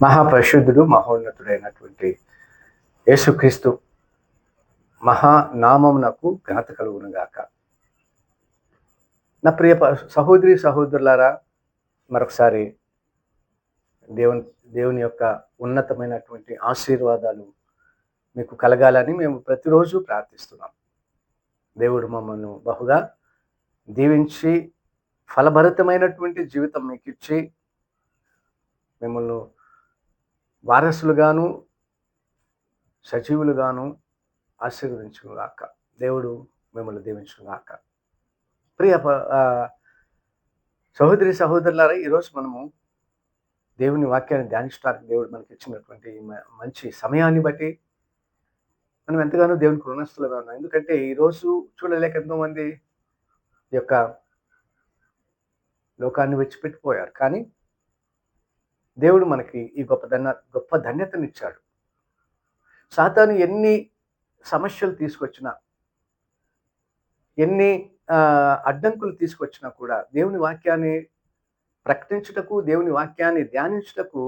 మహాపరిశుద్ధుడు మహోన్నతుడైనటువంటి యేసుక్రీస్తు మహానామమునకు ఘనత కలుగునుగాక నా ప్రియ సహోదరి సహోదరులారా మరొకసారి దేవుని దేవుని యొక్క ఉన్నతమైనటువంటి ఆశీర్వాదాలు మీకు కలగాలని మేము ప్రతిరోజు ప్రార్థిస్తున్నాం. దేవుడు మమ్మల్ని బహుగా దీవించి ఫలభరితమైనటువంటి జీవితం మీకు ఇచ్చి మిమ్మల్ని వారసులుగాను సజీవులుగాను ఆశీర్వదించుగాక దేవుడు మిమ్మల్ని దీవించుగాక ప్రియ సహోదరి సహోదరులారా ఈరోజు మనము దేవుని వాక్యాన్ని ధ్యానించడానికి దేవుడు మనకి ఇచ్చినటువంటి మంచి సమయాన్ని బట్టి మనం ఎంతగానో దేవునికి రుణస్థులుగా ఉన్నాం. ఎందుకంటే ఈరోజు చూడలేక ఎంతోమంది ఈ యొక్క లోకాన్ని విడిచిపెట్టిపోయారు. కానీ దేవుడు మనకి ఈ గొప్ప ధన్య గొప్ప ధన్యతనిచ్చాడు. సాతాను ఎన్ని సమస్యలు తీసుకొచ్చినా ఎన్ని అడ్డంకులు తీసుకొచ్చినా కూడా దేవుని వాక్యాన్ని ప్రకటించుటకు దేవుని వాక్యాన్ని ధ్యానించుటకు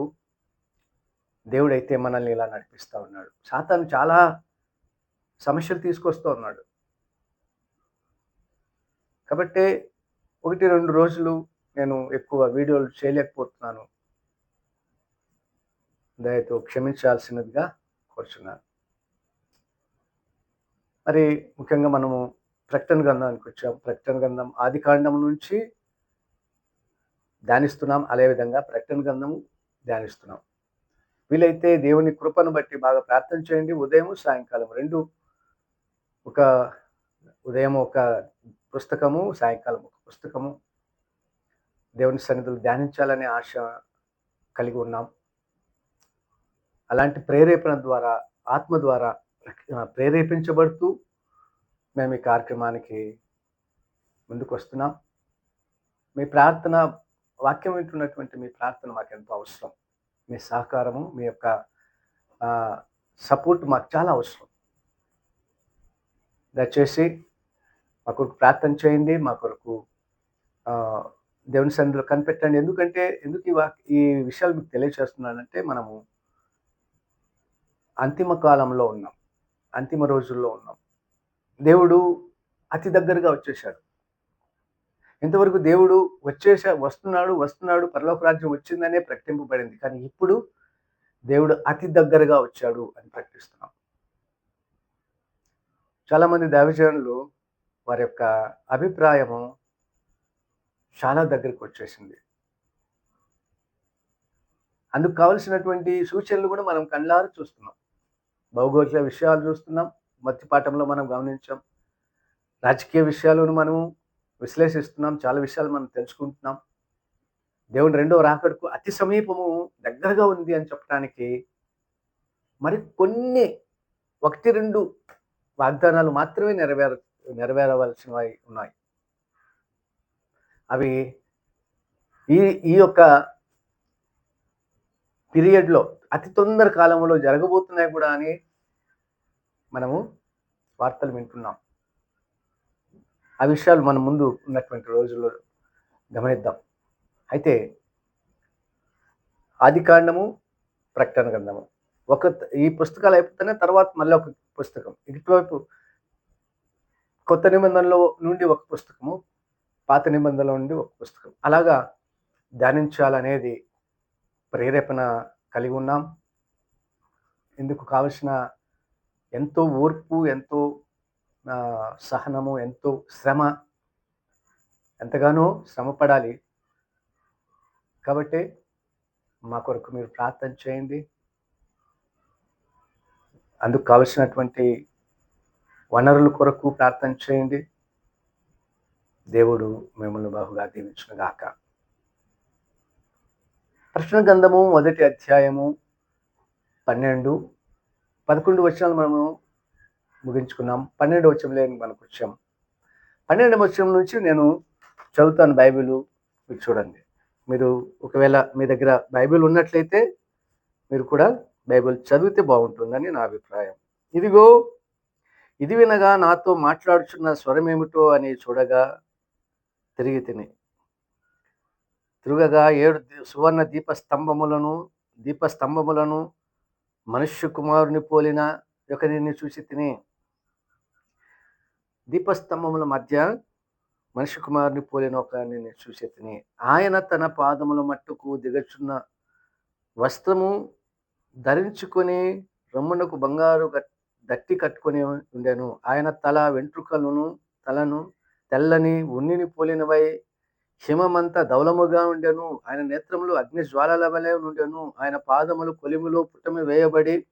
దేవుడైతే మనల్ని ఇలా నడిపిస్తూ ఉన్నాడు. సాతాను చాలా సమస్యలు తీసుకొస్తూ ఉన్నాడు. కాబట్టి ఒకటి రెండు రోజులు నేను ఎక్కువ వీడియోలు చేయలేకపోతున్నాను. దయతో క్షమించాల్సినదిగా కోరుచున్నాను. మరి ముఖ్యంగా మనము ప్రకటన గ్రంథానికి వచ్చాం. ప్రకటన గ్రంథం ఆది కాండం నుంచి ధ్యానిస్తున్నాం. అదేవిధంగా ప్రకటన గ్రంథము ధ్యానిస్తున్నాం. వీలైతే దేవుని కృపను బట్టి బాగా ప్రార్థన చేయండి. ఉదయం సాయంకాలం రెండు ఒక ఉదయం ఒక పుస్తకము సాయంకాలం ఒక పుస్తకము. దేవుని సన్నిధులు ధ్యానించాలనే ఆశ కలిగి ఉన్నాం. అలాంటి ప్రేరేపణ ద్వారా ఆత్మ ద్వారా ప్రేరేపించబడుతూ మేము ఈ కార్యక్రమానికి ముందుకు వస్తున్నాం. మీ ప్రార్థన వాక్యం వింటున్నటువంటి మీ ప్రార్థన మాకు ఎంతో అవసరం. మీ సహకారము మీ యొక్క సపోర్ట్ మాకు చాలా అవసరం. దయచేసి మా కొరకు ప్రార్థన చేయండి మా కొరకు దేవుని సన్నిధిలో కనిపెట్టండి. ఎందుకంటే ఎందుకు ఈ వాక్ ఈ విషయాలు మీకు తెలియజేస్తున్నానంటే మనము అంతిమ కాలంలో ఉన్నాం. అంతిమ రోజుల్లో ఉన్నాం. దేవుడు అతి దగ్గరగా వచ్చేసాడు ఇంతవరకు దేవుడు వచ్చేసా వస్తున్నాడు వస్తున్నాడు పరలోక రాజ్యం వచ్చిందనే ప్రకటింపబడింది. కానీ ఇప్పుడు దేవుడు అతి దగ్గరగా వచ్చాడు అని ప్రకటిస్తున్నాం. చాలామంది దైవజనులు వారి యొక్క అభిప్రాయము చాలా దగ్గరికి వచ్చేసింది. అందుకు కావలసినటువంటి సూచనలు కూడా మనం కళ్ళారు చూస్తున్నాం. భౌగోళిక విషయాలు చూస్తున్నాం మత్తి పాఠంలో మనం గమనించాం రాజకీయ విషయాలను మనము విశ్లేషిస్తున్నాం చాలా విషయాలు మనం తెలుసుకుంటున్నాం. దేవుని రెండో రాకడకు అతి సమీపము దగ్గరగా ఉంది అని చెప్పడానికి మరి కొన్ని ఒకటి రెండు వాగ్దానాలు మాత్రమే నెరవేర నెరవేరవలసినవి ఉన్నాయి. అవి ఈ ఈ యొక్క పీరియడ్లో అతి తొందర కాలంలో జరగబోతున్నాయి కూడా అని మనము వార్తలు వింటున్నాం. ఆ విషయాలు మన ముందు ఉన్నటువంటి రోజుల్లో గమనిద్దాం. అయితే ఆది కాండము ప్రకటన గ్రంథము. ఒక ఈ పుస్తకాలు అయిపోతేనే తర్వాత మళ్ళీ ఒక పుస్తకం. ఇటువైపు కొత్త నిబంధనలో నుండి ఒక పుస్తకము పాత నిబంధనలో నుండి ఒక పుస్తకం. అలాగా ధ్యానించాలనేది ప్రేరేపణ కలిగి ఉన్నాం. ఇందుకు కావలసిన ఎంతో ఓర్పు ఎంతో సహనము ఎంతో శ్రమ ఎంతగానో శ్రమ పడాలి కాబట్టి మా కొరకు మీరు ప్రార్థన చేయండి. అందుకు కావలసినటువంటి వనరుల కొరకు ప్రార్థన చేయండి. దేవుడు మిమ్మల్ని బహుగా దీవించును గాక ప్రశ్న గంధము మొదటి అధ్యాయము పన్నెండు. పదకొండు వచనాలు మనము ముగించుకున్నాం. పన్నెండు వచనంలో మనకు వచ్చాం. పన్నెండు వచనం నుంచి నేను చదువుతాను బైబిల్. మీరు చూడండి. మీరు ఒకవేళ మీ దగ్గర బైబిల్ ఉన్నట్లయితే మీరు కూడా బైబిల్ చదివితే బాగుంటుందని నా అభిప్రాయం. ఇదిగో ఇది వినగా నాతో మాట్లాడుచున్న స్వరమేమిటో అని చూడగా తిరిగి తిని తిరుగగా ఏడు సువర్ణ దీప స్తంభములను దీపస్తంభములను మనుష్య కుమారుని పోలిన యొక్క నిన్ను చూసి తిని దీపస్తంభముల మధ్య మనిషి కుమారుని పోలిన ఒక నేను చూసి తిని ఆయన తన పాదముల మట్టుకు దిగచున్న వస్త్రము ధరించుకొని రొమ్మునకు బంగారు దట్టి కట్టుకొని ఉండెను. ఆయన తల వెంట్రుకలను తలను తెల్లని ఉన్నిని పోలినవై హిమమంతా ధవలముగా ఉండెను. ఆయన నేత్రములు అగ్ని జ్వాలల వలె ఉండెను ఆయన పాదములు కొలిములు పుట్టమి వేయబడి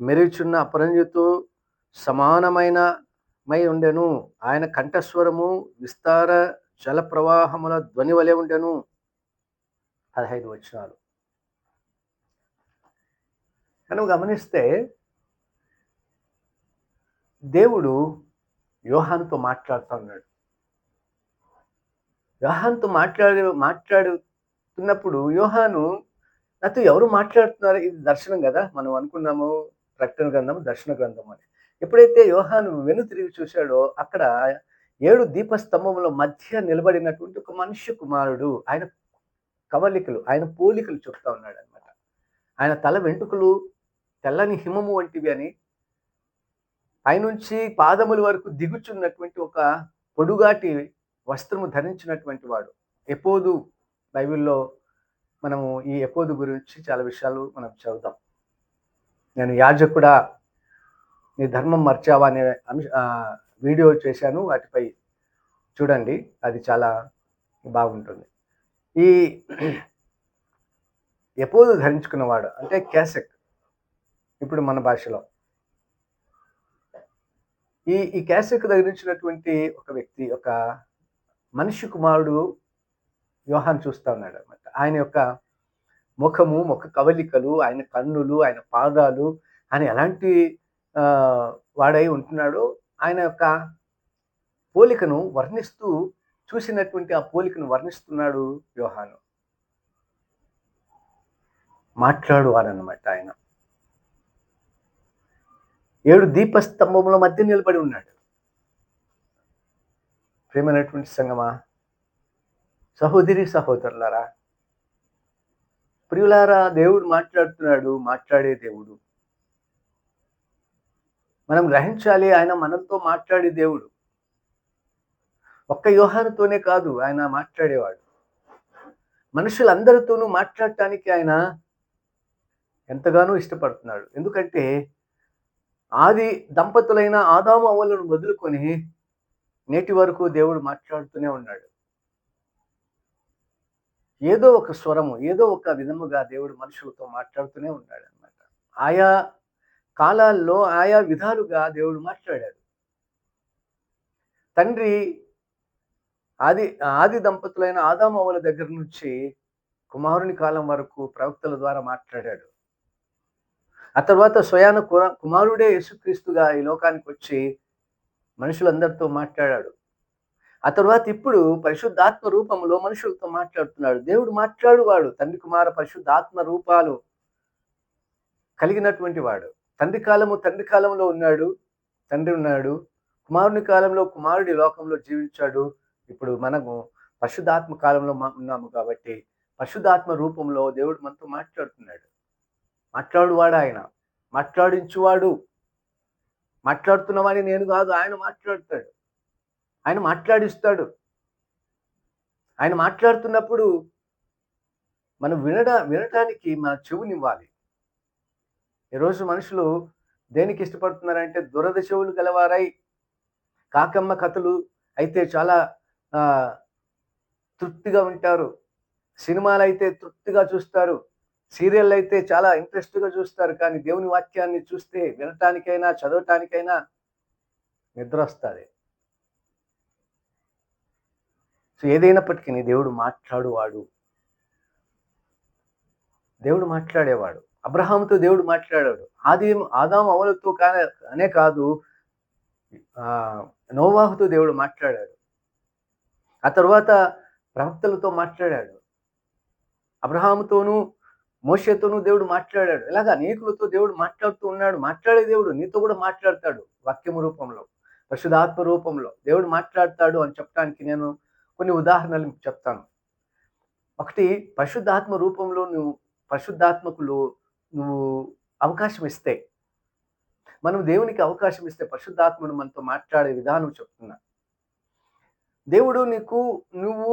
మెరుచున్న అపరంజితో సమానమైన మై ఉండెను. ఆయన కంఠస్వరము విస్తార జల ప్రవాహముల ధ్వని వలె ఉండెను. పదహైదు వచనాలు. మనం గమనిస్తే దేవుడు యోహానుతో మాట్లాడుతూ ఉన్నాడు. యోహాన్తో మాట్లాడే మాట్లాడుతున్నప్పుడు యోహాను నాతో ఎవరు మాట్లాడుతున్నారు? ఇది దర్శనం కదా? మనం అనుకున్నాము ప్రకటన గ్రంథం దర్శన గ్రంథం అని. ఎప్పుడైతే యోహాను వెను తిరిగి చూశాడో అక్కడ ఏడు దీపస్తంభముల మధ్య నిలబడినటువంటి ఒక మనుష్య కుమారుడు ఆయన కవలికలు ఆయన పోలికలు చెప్తా ఉన్నాడు అనమాట ఆయన తల వెంట్రుకలు తెల్లని హిమము వంటివి అని పైనుంచి పాదముల వరకు దిగుచున్నటువంటి ఒక పొడుగాటి వస్త్రము ధరించినటువంటి వాడు. ఎపోదు బైబిల్లో మనము ఈ ఎపోదు గురించి చాలా విషయాలు మనం చదువుతాం. నేను యాజకుడా నీ ధర్మం మర్చావా అనే అంశ వీడియో చేశాను. వాటిపై చూడండి. అది చాలా బాగుంటుంది. ఈ ఎపోదు ధరించుకున్నవాడు అంటే క్యాసెక్ ఇప్పుడు మన భాషలో. ఈ ఈ క్యాసెక్ ధరించినటువంటి ఒక వ్యక్తి ఒక మనిషి కుమారుడు వ్యూహాన్ని చూస్తా ఉన్నాడు అనమాట ఆయన యొక్క ముఖము ముఖ కవలికలు ఆయన కన్నులు ఆయన పాదాలు ఆయన ఎలాంటి వాడై ఉంటున్నాడో ఆయన యొక్క పోలికను వర్ణిస్తూ చూసినటువంటి ఆ పోలికను వర్ణిస్తున్నాడు వ్యూహాను మాట్లాడువాడనమాట ఆయన. ఏడు దీపస్తంభముల మధ్య నిలబడి ఉన్నాడు. ప్రేమైనటువంటి సంగమా? సహోదరి సహోదరులారా ప్రియులారా దేవుడు మాట్లాడుతున్నాడు మాట్లాడే దేవుడు. మనం గ్రహించాలి ఆయన మనతో మాట్లాడే దేవుడు. ఒక్క యోహానుతోనే కాదు ఆయన మాట్లాడేవాడు. మనుషులందరితోనూ మాట్లాడటానికి ఆయన ఎంతగానో ఇష్టపడుతున్నాడు. ఎందుకంటే ఆది దంపతులైన ఆదాము అవ్వలను వదులుకొని నేటి వరకు దేవుడు మాట్లాడుతూనే ఉన్నాడు. ఏదో ఒక స్వరము ఏదో ఒక విధముగా దేవుడు మనుషులతో మాట్లాడుతూనే ఉన్నాడు అనమాట ఆయా కాలాల్లో ఆయా విధాలుగా దేవుడు మాట్లాడాడు. తండ్రి ఆది ఆది దంపతులైన ఆదామవ్వల దగ్గర నుంచి కుమారుని కాలం వరకు ప్రవక్తల ద్వారా మాట్లాడాడు. ఆ తర్వాత స్వయాన కుమారుడే యేసుక్రీస్తుగా ఈ లోకానికి వచ్చి మనుషులందరితో మాట్లాడాడు. ఆ తర్వాత ఇప్పుడు పరిశుద్ధాత్మ రూపంలో మనుషులతో మాట్లాడుతున్నాడు. దేవుడు మాట్లాడువాడు తండ్రి కుమార పరిశుద్ధాత్మ రూపాలు కలిగినటువంటి వాడు. తండ్రి కాలము తండ్రి కాలంలో ఉన్నాడు తండ్రి ఉన్నాడు. కుమారుని కాలంలో కుమారుడి లోకంలో జీవించాడు. ఇప్పుడు మనము పరిశుద్ధాత్మ కాలంలో మా- ఉన్నాము కాబట్టి పరిశుద్ధాత్మ రూపంలో దేవుడు మనతో మాట్లాడుతున్నాడు. మాట్లాడువాడు ఆయన. మాట్లాడించువాడు. మాట్లాడుతున్నామని నేను కాదు ఆయన మాట్లాడతాడు. ఆయన మాట్లాడిస్తాడు. ఆయన మాట్లాడుతున్నప్పుడు మనం వినడా వినటానికి మన చెవునివ్వాలి. ఈరోజు మనుషులు దేనికి ఇష్టపడుతున్నారంటే దురద చెవులు గలవారై కాకమ్మ కథలు అయితే చాలా తృప్తిగా ఉంటారు సినిమాలు అయితే తృప్తిగా చూస్తారు. సీరియల్ అయితే చాలా ఇంట్రెస్ట్గా చూస్తారు కానీ దేవుని వాక్యాన్ని చూస్తే వినటానికైనా చదవటానికైనా నిద్ర వస్తుంది సో ఏదైనప్పటికీ నీ దేవుడు మాట్లాడువాడు. దేవుడు మాట్లాడేవాడు. అబ్రహాంతో దేవుడు మాట్లాడాడు. ఆది ఆదాం అవలతో కానీ అనే కాదు నోవాహుతో దేవుడు మాట్లాడాడు. ఆ తర్వాత ప్రవక్తలతో మాట్లాడాడు. అబ్రహాముతోనూ మోషేతోనూ దేవుడు మాట్లాడాడు. ఇలాగా అనేకులతో దేవుడు మాట్లాడుతూ ఉన్నాడు. మాట్లాడే దేవుడు నీతో కూడా మాట్లాడతాడు వాక్యము రూపంలో పరిశుధాత్మ రూపంలో. దేవుడు మాట్లాడతాడు అని చెప్పడానికి నేను కొన్ని ఉదాహరణలు చెప్తాను. ఒకటి పరిశుద్ధాత్మ రూపంలో నువ్వు పరిశుద్ధాత్మకులు నువ్వు అవకాశం ఇస్తే మనం దేవునికి అవకాశం ఇస్తే పరిశుద్ధాత్మను మనతో మాట్లాడే విధానం చెప్తున్నా. దేవుడు నీకు నువ్వు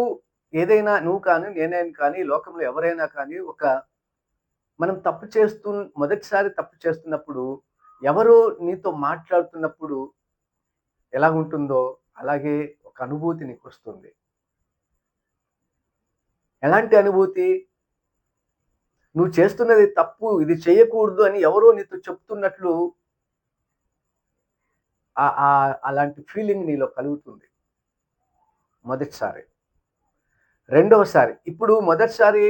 ఏదైనా నువ్వు కానీ నేనైనా కానీ లోకంలో ఎవరైనా కానీ ఒక మనం తప్పు చేస్తూ మొదటిసారి తప్పు చేస్తున్నప్పుడు ఎవరో నీతో మాట్లాడుతున్నప్పుడు ఎలా ఉంటుందో అలాగే ఒక అనుభూతి నీకు వస్తుంది ఎలాంటి అనుభూతి? నువ్వు చేస్తున్నది తప్పు ఇది చేయకూడదు అని ఎవరో నీతో చెప్తున్నట్లు అలాంటి ఫీలింగ్ నీలో కలుగుతుంది. మొదటిసారి. రెండవసారి. ఇప్పుడు మొదటిసారి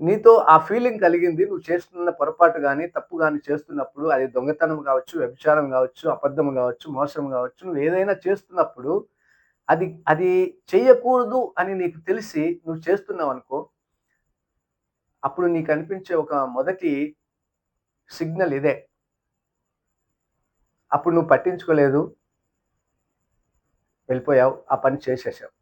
నీతో ఆ ఫీలింగ్ కలిగింది నువ్వు చేస్తున్న పొరపాటు కానీ తప్పు కానీ చేస్తున్నప్పుడు అది దొంగతనం కావచ్చు వ్యభిచారం కావచ్చు అబద్ధం కావచ్చు మోసం కావచ్చు నువ్వు ఏదైనా చేస్తున్నప్పుడు అది అది చెయ్యకూడదు అని నీకు తెలిసి నువ్వు చేస్తున్నావు అనుకో అప్పుడు నీకు అనిపించే ఒక మొదటి సిగ్నల్ ఇదే. అప్పుడు నువ్వు పట్టించుకోలేదు. వెళ్ళిపోయావు ఆ పని చేసేసావు.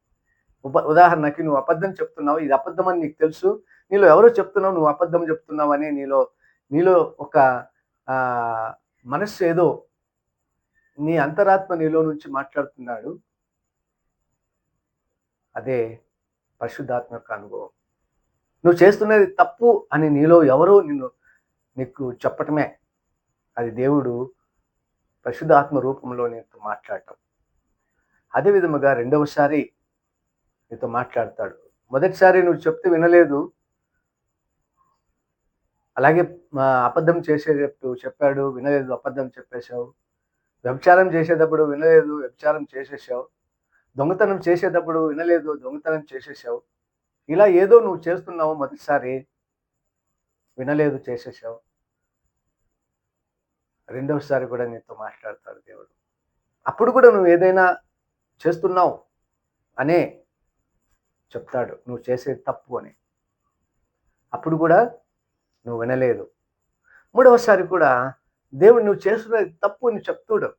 ఉప ఉదాహరణకి నువ్వు అబద్ధం చెప్తున్నావు ఇది అబద్ధం అని నీకు తెలుసు నీలో ఎవరో చెప్తున్నావు నువ్వు అబద్ధం చెప్తున్నావు అని నీలో నీలో ఒక మనస్సు ఏదో నీ అంతరాత్మ నీలో నుంచి మాట్లాడుతున్నాడు. అదే పరిశుద్ధాత్మ యొక్క అనుభవం. నువ్వు చేస్తున్నది తప్పు అని నీలో ఎవరో నిన్ను నీకు చెప్పటమే. అది దేవుడు పరిశుద్ధాత్మ రూపంలో నీతో మాట్లాడటం. అదే విధముగా రెండవసారి నీతో మాట్లాడతాడు. మొదటిసారి నువ్వు చెప్తే వినలేదు. అలాగే అబద్ధం చేసేటప్పుడు చెప్పాడు వినలేదు అబద్ధం చెప్పేశావు. వ్యభిచారం చేసేటప్పుడు వినలేదు వ్యభిచారం చేసేసావు దొంగతనం చేసేటప్పుడు వినలేదు దొంగతనం చేసేసావు ఇలా ఏదో నువ్వు చేస్తున్నావు మొదటిసారి వినలేదు చేసేసావు రెండవసారి కూడా నీతో మాట్లాడతాడు దేవుడు. అప్పుడు కూడా నువ్వు ఏదైనా చేస్తున్నావు అనే చెప్తాడు. నువ్వు చేసేది తప్పు అని. అప్పుడు కూడా నువ్వు వినలేదు. మూడవసారి కూడా దేవుడు నువ్వు చేస్తున్నది తప్పు అని చెప్తుడు.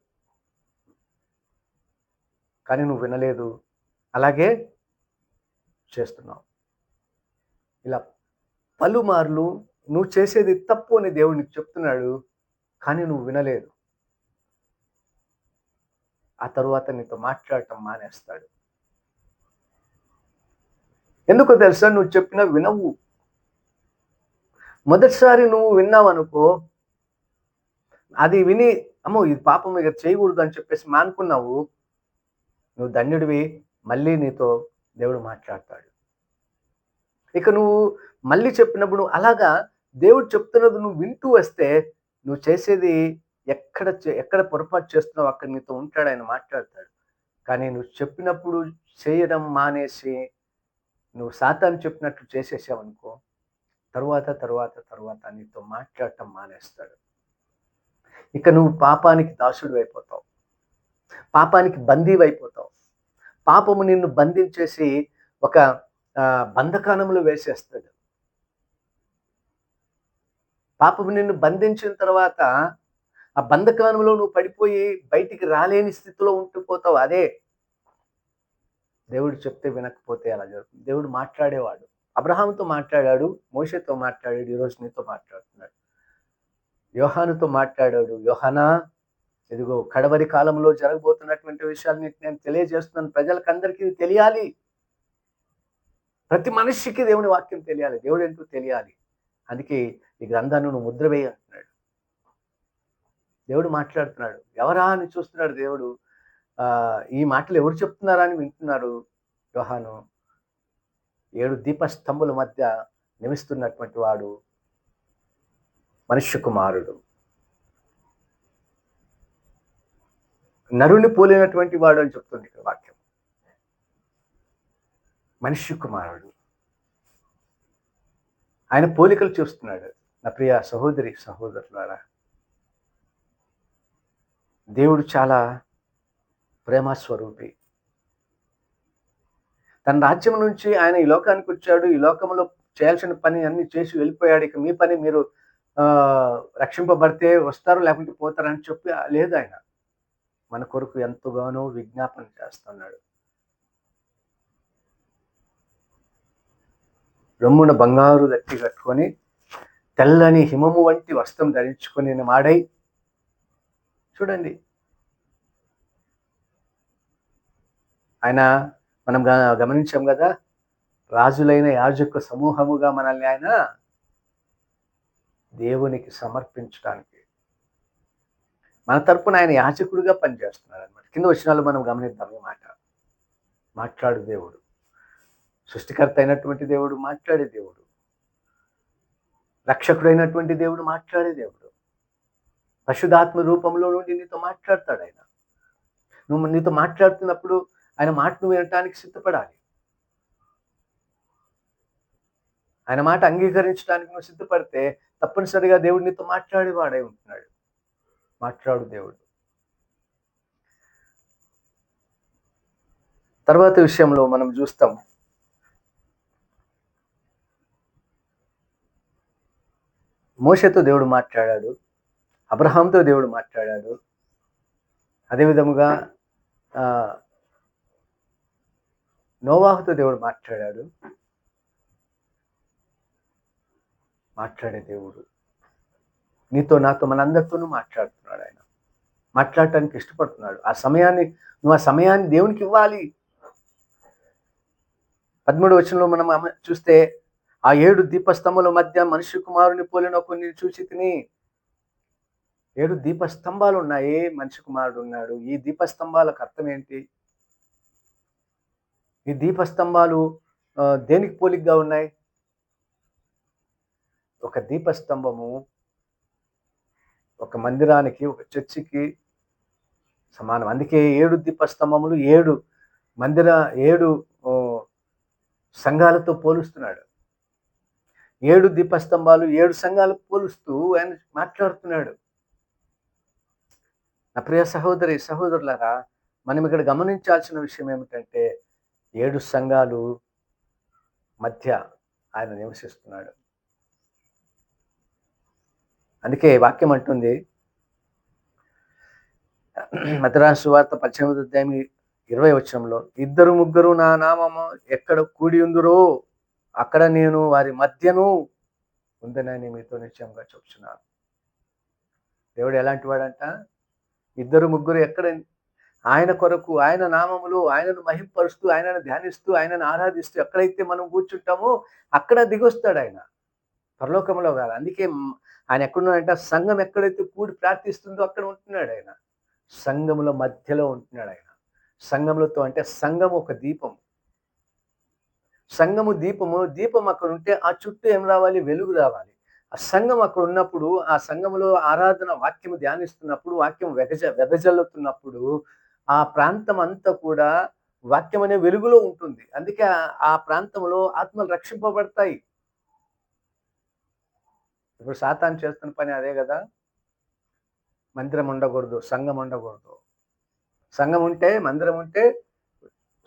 కానీ నువ్వు వినలేదు. అలాగే చేస్తున్నావు. ఇలా పలుమార్లు నువ్వు చేసేది తప్పు అని దేవుడు నీకు చెప్తున్నాడు కానీ నువ్వు వినలేదు. ఆ తరువాత నీతో మాట్లాడటం మానేస్తాడు. ఎందుకో తెలుసా? నువ్వు చెప్పిన వినవు. మొదటిసారి నువ్వు విన్నావనుకో అది విని అమ్మో ఇది పాపం ఇక చేయకూడదు అని చెప్పేసి మానుకున్నావు నువ్వు ధన్యుడివి మళ్ళీ నీతో దేవుడు మాట్లాడతాడు. ఇక నువ్వు మళ్ళీ చెప్పినప్పుడు అలాగా దేవుడు చెప్తున్నది నువ్వు వింటూ వస్తే నువ్వు చేసేది ఎక్కడ చే- ఎక్కడ పొరపాటు చేస్తున్నావు అక్కడ నీతో ఉంటాడు ఆయన మాట్లాడతాడు. కానీ నువ్వు చెప్పినప్పుడు చేయడం మానేసి నువ్వు సాతాను చెప్పినట్లు చేసేసావనుకో తరువాత తరువాత తరువాత నీతో మాట్లాడటం మానేస్తాడు. ఇక నువ్వు పాపానికి దాసుడు అయిపోతావు. పాపానికి బందీవైపోతావు అయిపోతావు. పాపము నిన్ను బంధించేసి ఒక ఆ, బంధకానంలో వేసేస్తాడు. పాపము నిన్ను బంధించిన తర్వాత ఆ బంధకానంలో నువ్వు పడిపోయి బయటికి రాలేని స్థితిలో ఉంటుపోతావు అదే దేవుడు చెప్తే వినకపోతే అలా జరుగుతుంది. దేవుడు మాట్లాడేవాడు. అబ్రహాంతో మాట్లాడాడు మోషతో మాట్లాడాడు ఈరోజు నీతో మాట్లాడుతున్నాడు. యోహానుతో మాట్లాడాడు యోహానా ఇదిగో కడవరి కాలంలో జరగబోతున్నటువంటి విషయాన్ని నేను తెలియజేస్తున్నాను. ప్రజలకు అందరికీ ఇది తెలియాలి. ప్రతి మనిషికి దేవుని వాక్యం తెలియాలి. దేవుడు ఏంటో తెలియాలి? అందుకే ఈ గ్రంథాన్ని నువ్వు ముద్ర వేయి అంటున్నాడు. దేవుడు మాట్లాడుతున్నాడు. ఎవరా అని చూస్తున్నాడు దేవుడు? ఆ ఈ మాటలు ఎవరు చెప్తున్నారా అని వింటున్నారు? యోహాను ఏడు దీపస్తంభుల మధ్య నివసిస్తున్నటువంటి వాడు మనుష్య కుమారుడు నరుని పోలినటువంటి వాడు అని చెప్తుంది ఇక్కడ వాక్యం. మనుష్య కుమారుడు ఆయన పోలికలు చూస్తున్నాడు. నా ప్రియ సహోదరి సహోదరులారా దేవుడు చాలా ప్రేమ స్వరూపి తన రాజ్యం నుంచి ఆయన ఈ లోకానికి వచ్చాడు ఈ లోకంలో చేయాల్సిన పని అన్ని చేసి వెళ్ళిపోయాడు. ఇక మీ పని మీరు ఆ, రక్షింపబడితే వస్తారు లేకుంటే పోతారని చెప్పి లేదు ఆయన. మన కొరకు ఎంతగానో విజ్ఞాపన చేస్తున్నాడు. రొమ్మున బంగారు దట్టి కట్టుకొని తెల్లని హిమము వంటి వస్త్రం ధరించుకొని మాడై చూడండి. ఆయన మనం గ- గమనించాం కదా రాజులైన యాజక సమూహముగా మనల్ని ఆయన దేవునికి సమర్పించడానికి. మన తరపున ఆయన యాజకుడిగా పనిచేస్తున్నాడు అనమాట కింద వచ్చినాలు మనం గమనిద్దాం ఈ మాట. మాట్లాడు దేవుడు. సృష్టికర్త అయినటువంటి దేవుడు మాట్లాడే దేవుడు. రక్షకుడైనటువంటి దేవుడు మాట్లాడే దేవుడు. పశుధాత్మ రూపంలో నుండి నీతో మాట్లాడతాడు ఆయన. నువ్వు నీతో మాట్లాడుతున్నప్పుడు ఆయన మాటను వినటానికి సిద్ధపడాలి. ఆయన మాట అంగీకరించడానికి నువ్వు సిద్ధపడితే తప్పనిసరిగా దేవుడు నీతో మాట్లాడేవాడై ఉంటున్నాడు. మాట్లాడు దేవుడు. తర్వాత విషయంలో మనం చూస్తాం. మోషతో దేవుడు మాట్లాడాడు. అబ్రహాంతో దేవుడు మాట్లాడాడు. అదేవిధముగా ఆ, నోవాహుతో దేవుడు మాట్లాడాడు. మాట్లాడే దేవుడు. నీతో నాతో మనందరితోనూ మాట్లాడుతున్నాడు ఆయన. మాట్లాడటానికి ఇష్టపడుతున్నాడు. ఆ సమయాన్ని నువ్వు ఆ సమయాన్ని దేవునికి ఇవ్వాలి. పదమూడు వచనంలో మనం చూస్తే ఆ ఏడు దీపస్తంభముల మధ్య మనిషి కుమారుని పోలిన కొన్ని చూసి తిని ఏడు దీపస్తంభాలు ఉన్నాయి మనిషి కుమారుడు ఉన్నాడు. ఈ దీపస్తంభాలకు అర్థం ఏంటి? ఈ దీపస్తంభాలు దేనికి పోలికగా ఉన్నాయి? ఒక దీపస్తంభము ఒక మందిరానికి ఒక చర్చికి సమానం. అందుకే ఏడు దీపస్తంభములు ఏడు మందిర ఏడు సంఘాలతో పోలుస్తున్నాడు. ఏడు దీపస్తంభాలు ఏడు సంఘాలు పోలుస్తూ ఆయన మాట్లాడుతున్నాడు. నా ప్రియ సహోదరి సహోదరులారా మనం ఇక్కడ గమనించాల్సిన విషయం ఏమిటంటే ఏడు సంఘాలు మధ్య ఆయన నివసిస్తున్నాడు. అందుకే వాక్యం అంటుంది మద్రాసు వార్త పద్దెనిమిది అధ్యాయం ఇరవై వచ్చంలో ఇద్దరు ముగ్గురు నా నామము ఎక్కడ కూడి ఉందరో అక్కడ నేను వారి మధ్యను ఉందనని మీతో నిశ్చయంగా చెప్తున్నాను దేవుడు ఎలాంటి వాడంట? ఇద్దరు ముగ్గురు ఎక్కడ ఆయన కొరకు ఆయన నామములు ఆయనను మహింపరుస్తూ ఆయనను ధ్యానిస్తూ ఆయనను ఆరాధిస్తూ ఎక్కడైతే మనం కూర్చుంటామో అక్కడ దిగొస్తాడు ఆయన. పరలోకంలో కాదు. అందుకే ఆయన ఎక్కడున్నాడంటే? సంఘం ఎక్కడైతే కూడి ప్రార్థిస్తుందో అక్కడ ఉంటున్నాడు ఆయన. సంఘముల మధ్యలో ఉంటున్నాడు ఆయన. సంఘములతో అంటే సంఘము ఒక దీపం. సంఘము దీపము దీపం అక్కడ ఉంటే ఆ చుట్టూ ఏం రావాలి? వెలుగు రావాలి. ఆ సంఘం అక్కడ ఉన్నప్పుడు ఆ సంఘములో ఆరాధన వాక్యము ధ్యానిస్తున్నప్పుడు వాక్యం వెగజ వెదజల్లుతున్నప్పుడు ఆ ప్రాంతం అంతా కూడా వాక్యం అనే వెలుగులో ఉంటుంది. అందుకే ఆ- ప్రాంతంలో ఆత్మలు రక్షింపబడతాయి. ఇప్పుడు సాతాన్ చేస్తున్న పని అదే కదా? మందిరం ఉండకూడదు సంఘం ఉండకూడదు. సంఘం ఉంటే మందిరం ఉంటే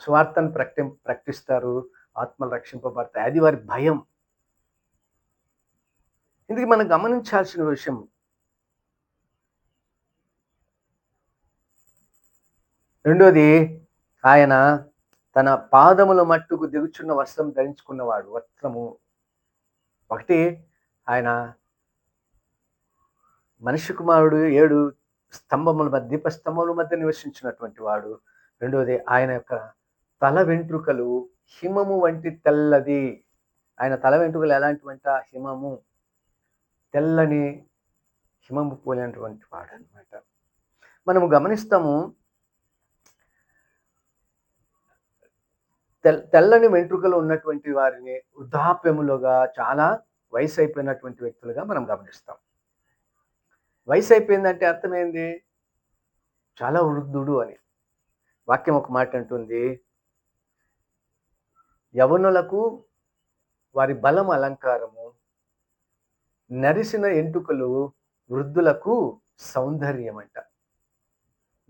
స్వార్థను ప్రకటి ప్రకటిస్తారు ఆత్మలు రక్షింపబడతాయి. అది వారి భయం. ఇందుకు మనం గమనించాల్సిన విషయం రెండోది ఆయన తన పాదముల మట్టుకు దిగుచున్న వస్త్రం ధరించుకున్నవాడు వస్త్రము. ఒకటి ఆయన మనిషి కుమారుడు ఏడు స్తంభముల మధ్య దీపస్తంభముల మధ్య నివసించినటువంటి వాడు. రెండవది ఆయన యొక్క తల వెంట్రుకలు హిమము వంటి తెల్లది. ఆయన తల వెంట్రుకలు ఎలాంటివంట? హిమము. తెల్లని హిమము పోలినటువంటి వాడు అనమాట మనము గమనిస్తాము తెల్ తెల్లని వెంట్రుకలు ఉన్నటువంటి వారిని వృద్ధాప్యములుగా చాలా వయసు అయిపోయినటువంటి వ్యక్తులుగా మనం గమనిస్తాం. వయసు అయిపోయిందంటే అర్థమైంది? చాలా వృద్ధుడు అని. వాక్యం ఒక మాట అంటుంది యవనులకు వారి బలం అలంకారము నరిసిన ఎంట్రుకలు వృద్ధులకు సౌందర్యం అంట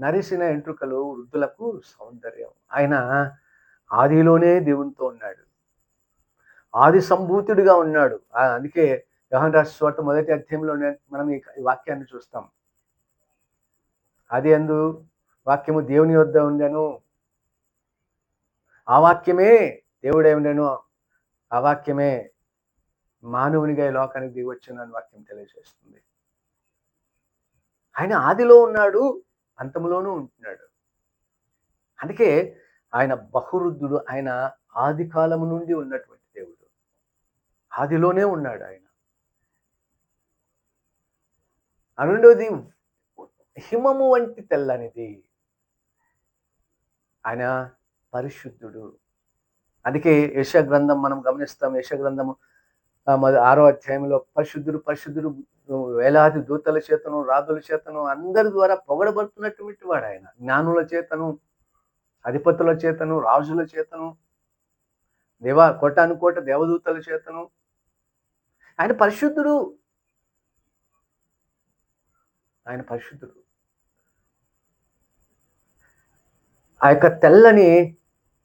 నరిసిన ఎంట్రుకలు వృద్ధులకు సౌందర్యం. ఆయన ఆదిలోనే దేవునితో ఉన్నాడు. ఆది సంభూతుడిగా ఉన్నాడు. అందుకే యోహన్ రాష్ట్ర మొదటి అధ్యాయంలోనే మనం ఈ వాక్యాన్ని చూస్తాం. అది అందు వాక్యము దేవుని వద్ద ఉండెను. ఆ వాక్యమే దేవుడే ఉండెను. ఆ వాక్యమే మానవునిగా ఈ లోకానికి దిగొచ్చును అని వాక్యం తెలియజేస్తుంది. ఆయన ఆదిలో ఉన్నాడు అంతములోనూ ఉంటున్నాడు. అందుకే ఆయన బహురుద్ధుడు ఆయన ఆది కాలము నుండి ఉన్నటువంటి దేవుడు. ఆదిలోనే ఉన్నాడు ఆయన. రెండవది హిమము వంటి తెల్లనిది. ఆయన పరిశుద్ధుడు. అందుకే యశ గ్రంథం మనం గమనిస్తాం. యశ గ్రంథము ఆరో అధ్యాయంలో పరిశుద్ధుడు పరిశుద్ధుడు వేలాది దూతల చేతను రాజుల చేతను అందరి ద్వారా పొగడబడుతున్నటువంటి వాడు ఆయన. జ్ఞానుల చేతను అధిపతుల చేతను రాజుల చేతను దేవా కోటానుకోట దేవదూతల చేతను. ఆయన పరిశుద్ధుడు. ఆయన పరిశుద్ధుడు. ఆ యొక్క తెల్లని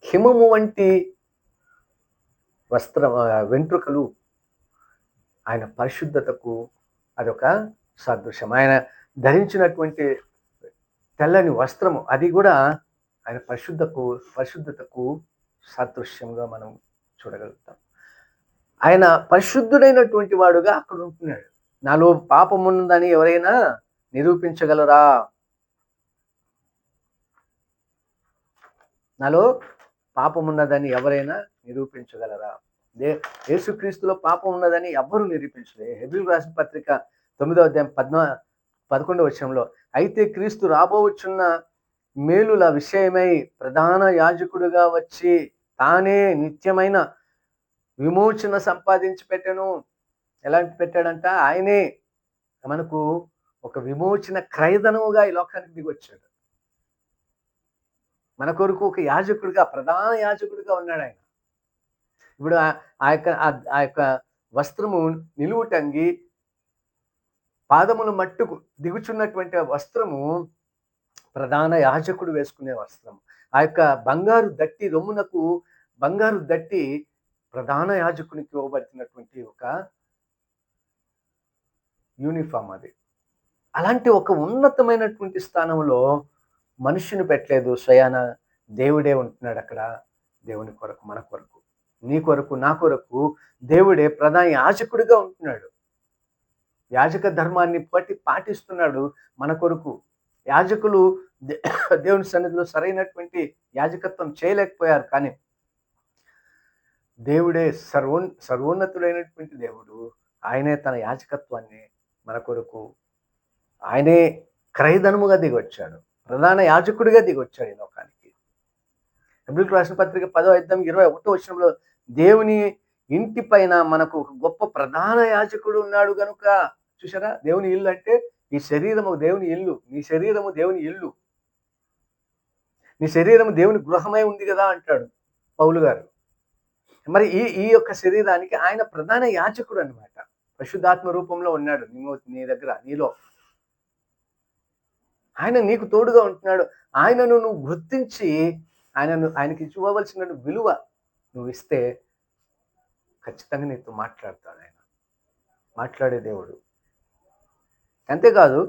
హిమము వంటి వస్త్ర వెంట్రుకలు ఆయన పరిశుద్ధతకు అదొక సదృశ్యం. ఆయన ధరించినటువంటి తెల్లని వస్త్రము అది కూడా ఆయన పరిశుద్ధకు పరిశుద్ధతకు సాదృశ్యంగా మనం చూడగలుగుతాం. ఆయన పరిశుద్ధుడైనటువంటి వాడుగా అక్కడ ఉంటున్నాడు. నాలో పాపం ఉన్నదని ఎవరైనా నిరూపించగలరా? నాలో పాపం ఉన్నదని ఎవరైనా నిరూపించగలరా? దే యేసుక్రీస్తులో పాపం ఉన్నదని ఎవ్వరూ నిరూపించలే. హెబిల్ రాసిన పత్రిక తొమ్మిదవ అధ్యాయం పద్నా పదకొండవ విషయంలో అయితే క్రీస్తు రాబోవచ్చున్న మేలుల విషయమై ప్రధాన యాజకుడుగా వచ్చి తానే నిత్యమైన విమోచన సంపాదించి పెట్టాను. ఎలాంటి పెట్టాడంట? ఆయనే మనకు ఒక విమోచన క్రయధనముగా ఈ లోకానికి దిగి వచ్చాడు. మన కొరకు ఒక యాజకుడిగా ప్రధాన యాజకుడిగా ఉన్నాడు ఆయన. ఇప్పుడు ఆ- ఆ యొక్క ఆ- యొక్క వస్త్రము నిలువుటంగి పాదములు మట్టుకు దిగుచున్నటువంటి వస్త్రము ప్రధాన యాజకుడు వేసుకునే వస్త్రం. ఆ యొక్క బంగారు దట్టి రొమ్మునకు బంగారు దట్టి ప్రధాన యాజకునికి ఇవ్వబడుతున్నటువంటి ఒక యూనిఫామ్ అది. అలాంటి ఒక ఉన్నతమైనటువంటి స్థానంలో మనుషుని పెట్టలేదు స్వయాన దేవుడే ఉంటున్నాడు అక్కడ దేవుని కొరకు మన కొరకు. నీ కొరకు నా కొరకు దేవుడే ప్రధాన యాజకుడిగా ఉంటున్నాడు. యాజక ధర్మాన్ని పట్టి పాటిస్తున్నాడు మన కొరకు. యాజకులు దేవుని సన్నిధిలో సరైనటువంటి యాజకత్వం చేయలేకపోయారు. కానీ దేవుడే సర్వో సర్వోన్నతుడైనటువంటి దేవుడు ఆయనే తన యాజకత్వాన్ని మన కొరకు ఆయనే క్రయధనముగా దిగొచ్చాడు. ప్రధాన యాజకుడిగా దిగొచ్చాడు ఈ లోకానికి. హెబ్రిల్ రాసిన పత్రిక పదో అధ్యాయం ఇరవై ఒకటో వచ్చినంలో దేవుని ఇంటి పైన మనకు ఒక గొప్ప ప్రధాన యాజకుడు ఉన్నాడు కనుక చూసారా దేవుని ఇల్లు అంటే ఈ శరీరము దేవుని ఇల్లు నీ శరీరము దేవుని ఇల్లు. నీ శరీరము దేవుని గృహమై ఉంది కదా అంటాడు పౌలు గారు. మరి ఈ ఈ యొక్క శరీరానికి ఆయన ప్రధాన యాచకుడు అన్నమాట. పరిశుద్ధాత్మ రూపంలో ఉన్నాడు నీ నీ దగ్గర నీలో. ఆయన నీకు తోడుగా ఉంటున్నాడు. ఆయనను నువ్వు గుర్తించి ఆయనను ఆయనకి ఇవ్వవలసిన విలువ నువ్వు ఇస్తే ఖచ్చితంగా నీతో మాట్లాడతాడు ఆయన. మాట్లాడే దేవుడు. అంతేకాదు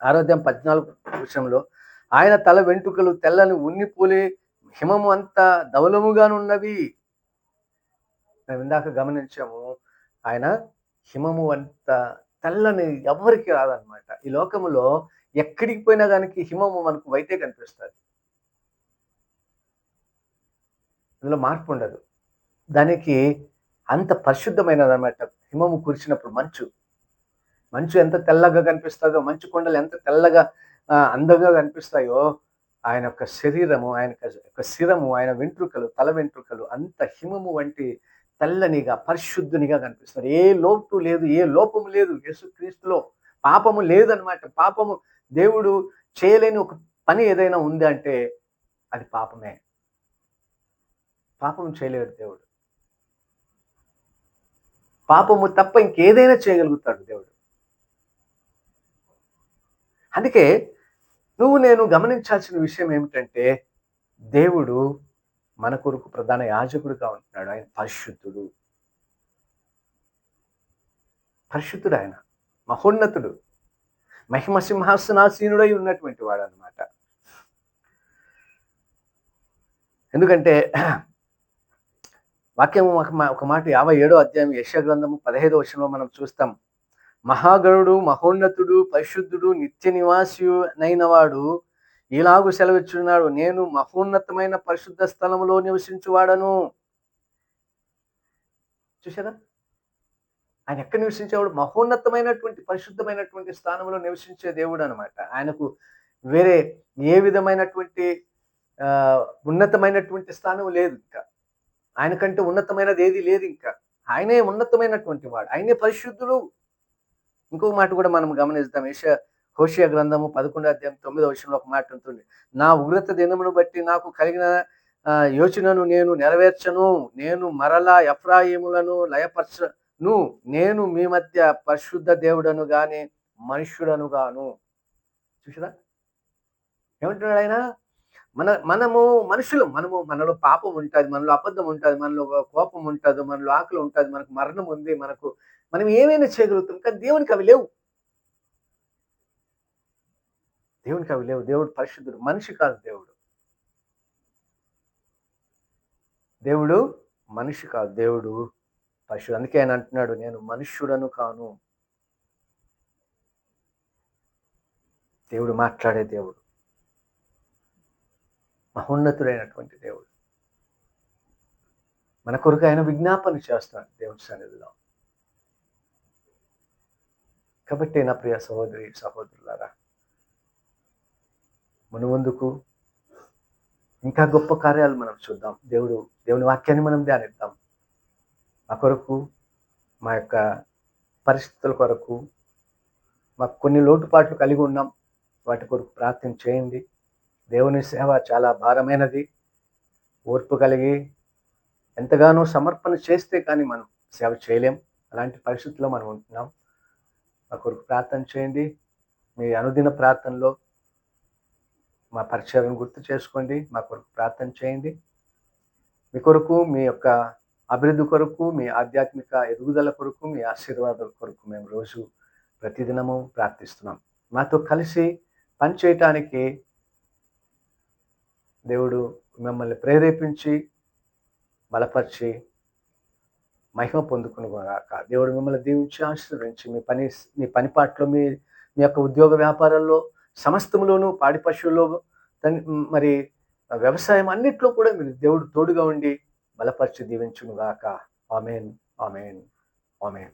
ఆరోగ్యం పద్నాలుగు విషయంలో ఆయన తల వెంట్రుకలు తెల్లని ఉన్నిపోలి హిమము అంతా ధవలముగానున్నవి మేము ఇందాక గమనించాము ఆయన హిమము అంత తెల్లని ఎవరికి రాదనమాట ఈ లోకములో ఎక్కడికి పోయినా దానికి హిమము మనకు వైతే కనిపిస్తుంది. అందులో మార్పు ఉండదు దానికి అంత పరిశుద్ధమైనది అనమాట హిమము కురిచినప్పుడు మంచు. మంచు ఎంత తెల్లగా కనిపిస్తుందో మంచు కొండలు ఎంత తెల్లగా అందంగా కనిపిస్తాయో ఆయన యొక్క శరీరము ఆయన యొక్క శిరము ఆయన వెంట్రుకలు తల వెంట్రుకలు అంత హిమము వంటి తెల్లనిగా పరిశుద్ధునిగా కనిపిస్తారు. ఏ లోటు లేదు ఏ లోపము లేదు యేసుక్రీస్తులో పాపము లేదనమాట పాపము దేవుడు చేయలేని ఒక పని ఏదైనా ఉంది అంటే అది పాపమే. పాపం చేయలేడు దేవుడు. పాపము తప్ప ఇంకేదైనా చేయగలుగుతాడు దేవుడు. అందుకే నువ్వు నేను గమనించాల్సిన విషయం ఏమిటంటే దేవుడు మన కొరకు ప్రధాన యాజకుడిగా ఉంటున్నాడు. ఆయన పరిశుద్ధుడు. పరిశుద్ధుడు ఆయన. మహోన్నతుడు. మహిమ సింహాసనాసీనుడై ఉన్నటువంటి వాడు అనమాట ఎందుకంటే వాక్యం ఒక మా- ఒక మాట యాభై ఏడో అధ్యాయం యశ గ్రంథము పదహైదో వచనంలో మనం చూస్తాం. మహాగణుడు మహోన్నతుడు పరిశుద్ధుడు నిత్య నివాసియు నైనవాడు ఇలాగు సెలవిచ్చున్నాడు నేను మహోన్నతమైన పరిశుద్ధ స్థలంలో నివసించువాడను. చూసారా ఆయన ఎక్కడ నివసించేవాడు? మహోన్నతమైనటువంటి పరిశుద్ధమైనటువంటి స్థానంలో నివసించే దేవుడు అనమాట ఆయనకు వేరే ఏ విధమైనటువంటి ఉన్నతమైనటువంటి స్థానం లేదు ఇంకా. ఆయనకంటే ఉన్నతమైనది ఏది లేదు ఇంకా. ఆయనే ఉన్నతమైనటువంటి వాడు. ఆయనే పరిశుద్ధుడు. ఇంకొక మాట కూడా మనం గమనిస్తాం. యశ హోషియా గ్రంథము పదకొండో అధ్యాయం తొమ్మిదో విషయంలో ఒక మాట ఉంటుంది నా ఉగ్రత దినమును బట్టి నాకు కలిగిన యోచనను నేను నెరవేర్చను. నేను మరలా ఎఫ్రాయిములను లయపరచను. నేను మీ మధ్య పరిశుద్ధ దేవుడను గాని మనుష్యుడను గాను. చూసారా ఏమంటున్నాడు ఆయన? మన మనము మనుషులు. మనము మనలో పాపం ఉంటుంది. మనలో అబద్ధం ఉంటుంది. మనలో కోపం ఉంటుంది. మనలో ఆకలి ఉంటుంది. మనకు మరణం ఉంది. మనకు మనం ఏమైనా చేయగలుగుతాం కానీ దేవునికి అవి లేవు. దేవునికి అవి లేవు. దేవుడు పరిశుద్ధుడు మనిషి కాదు దేవుడు. దేవుడు మనిషి కాదు దేవుడు పరిశుద్ధుడు. అందుకే ఆయన అంటున్నాడు నేను మనుష్యుడను కాను. దేవుడు మాట్లాడే దేవుడు. మహోన్నతుడైనటువంటి దేవుడు. మన కొరకు ఆయన విజ్ఞాపన చేస్తున్నాడు దేవుడి సన్నిధిలో. కాబట్టి నా ప్రియ సహోదరి సహోదరులారా మన ముందుకు ఇంకా గొప్ప కార్యాలు మనం చూద్దాం. దేవుడు దేవుని వాక్యాన్ని మనం ధ్యానిద్దాం. మా కొరకు మా యొక్క పరిస్థితుల కొరకు మాకు కొన్ని లోటుపాట్లు కలిగి ఉన్నాం. వాటి కొరకు ప్రార్థన చేయండి. దేవుని సేవ చాలా భారమైనది. ఓర్పు కలిగి ఎంతగానో సమర్పణ చేస్తే కానీ మనం సేవ చేయలేం. అలాంటి పరిస్థితుల్లో మనం ఉంటున్నాం. మా కొరకు ప్రార్థన చేయండి. మీ అనుదిన ప్రార్థనలో మా పరిచయాలను గుర్తు చేసుకోండి. మా కొరకు ప్రార్థన చేయండి. మీ కొరకు మీ యొక్క అభివృద్ధి కొరకు మీ ఆధ్యాత్మిక ఎదుగుదల కొరకు మీ ఆశీర్వాదాల కొరకు మేము రోజు ప్రతిదినము ప్రార్థిస్తున్నాం. మాతో కలిసి పనిచేయటానికి దేవుడు మిమ్మల్ని ప్రేరేపించి బలపరిచి మహిమ పొందుకునిగాక దేవుడు మిమ్మల్ని దీవించి ఆశీర్వించి మీ పని మీ పనిపాట్లో మీ మీ యొక్క ఉద్యోగ వ్యాపారాల్లో సమస్తములోనూ పాడి పశువుల్లో తన్- మరి వ్యవసాయం అన్నిట్లో కూడా మీరు దేవుడు తోడుగా ఉండి బలపరిచి దీవించునుగాక ఆమెన్ ఆమెన్ ఆమెన్.